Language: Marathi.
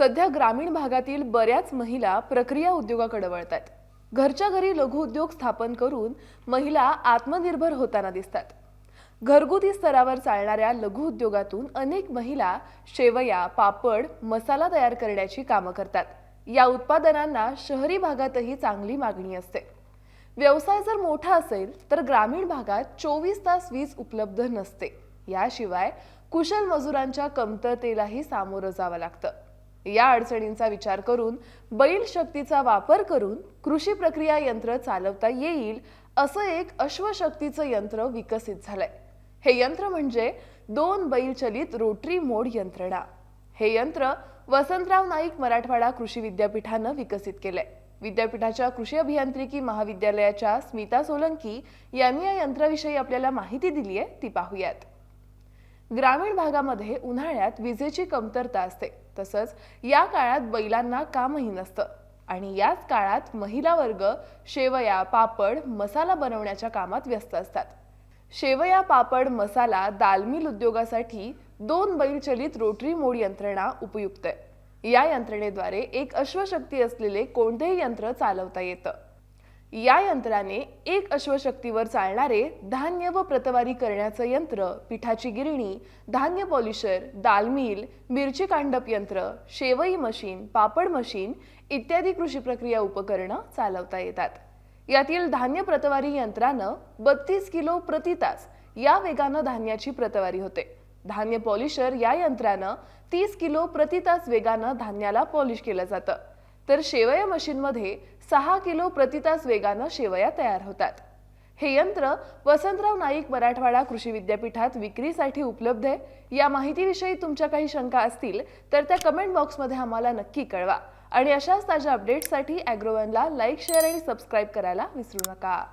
सध्या ग्रामीण भागातील बऱ्याच महिला प्रक्रिया उद्योगाकडे वळत आहेत घरच्या घरी लघुउद्योग स्थापन करून महिला आत्मनिर्भर होताना दिसतात. घरगुती स्तरावर चालणाऱ्या लघुउद्योगातून अनेक महिला शेवया पापड मसाला तयार करण्याची कामं करतात. या उत्पादनांना शहरी भागातही चांगली मागणी असते. व्यवसाय जर मोठा असेल तर ग्रामीण भागात चोवीस तास वीज उपलब्ध नसते. याशिवाय कुशल मजुरांच्या कमतरतेलाही सामोरं जावं लागतं. या अडचणींचा विचार करून बैल शक्तीचा वापर करून कृषी प्रक्रिया यंत्र चालवता येईल असं एक अश्वशक्तीचं यंत्र विकसित झालंय. हे यंत्र म्हणजे दोन बैलचलित रोटरी मोड यंत्रणा. हे यंत्र वसंतराव नाईक मराठवाडा कृषी विद्यापीठानं विकसित केलंय. विद्यापीठाच्या कृषी अभियांत्रिकी महाविद्यालयाच्या स्मिता सोलंकी यांनी या यंत्राविषयी आपल्याला माहिती दिली आहे ती पाहूयात. ग्रामीण भागामध्ये उन्हाळ्यात विजेची कमतरता असते. तसंच या काळात बैलांना कामही नसतं. आणि याच काळात महिला वर्ग शेवया पापड मसाला बनवण्याच्या कामात व्यस्त असतात. शेवया पापड मसाला दालमिल उद्योगासाठी दोन बैलचलित रोटरी मोड यंत्रणा उपयुक्त आहे. या यंत्रणेद्वारे एक अश्वशक्ती असलेले कोणतेही यंत्र चालवता येतं. या यंत्राने एक अश्वशक्तीवर चालणारे धान्य व प्रतवारी करण्याचं यंत्र पिठाची गिरणी धान्य पॉलिशर दालमिल मिरची कांडप यंत्र शेवई मशीन पापड मशीन इत्यादी कृषी प्रक्रिया उपकरणं चालवता येतात. यातील धान्य प्रतवारी यंत्रानं बत्तीस किलो प्रति तास या वेगानं धान्याची प्रतवारी होते. धान्य पॉलिशर या यंत्रानं तीस किलो प्रति तास वेगानं धान्याला पॉलिश केलं जातं. तर शेवया मशीनमध्ये सहा किलो प्रतितास वेगानं शेवया तयार होतात. हे यंत्र वसंतराव नाईक मराठवाडा कृषी विद्यापीठात विक्रीसाठी उपलब्ध आहे. या माहितीविषयी तुमच्या काही शंका असतील तर त्या कमेंट बॉक्समध्ये आम्हाला नक्की कळवा. आणि अशाच ताज्या अपडेट्ससाठी अॅग्रोवनला लाईक शेअर आणि सबस्क्राईब करायला विसरू नका.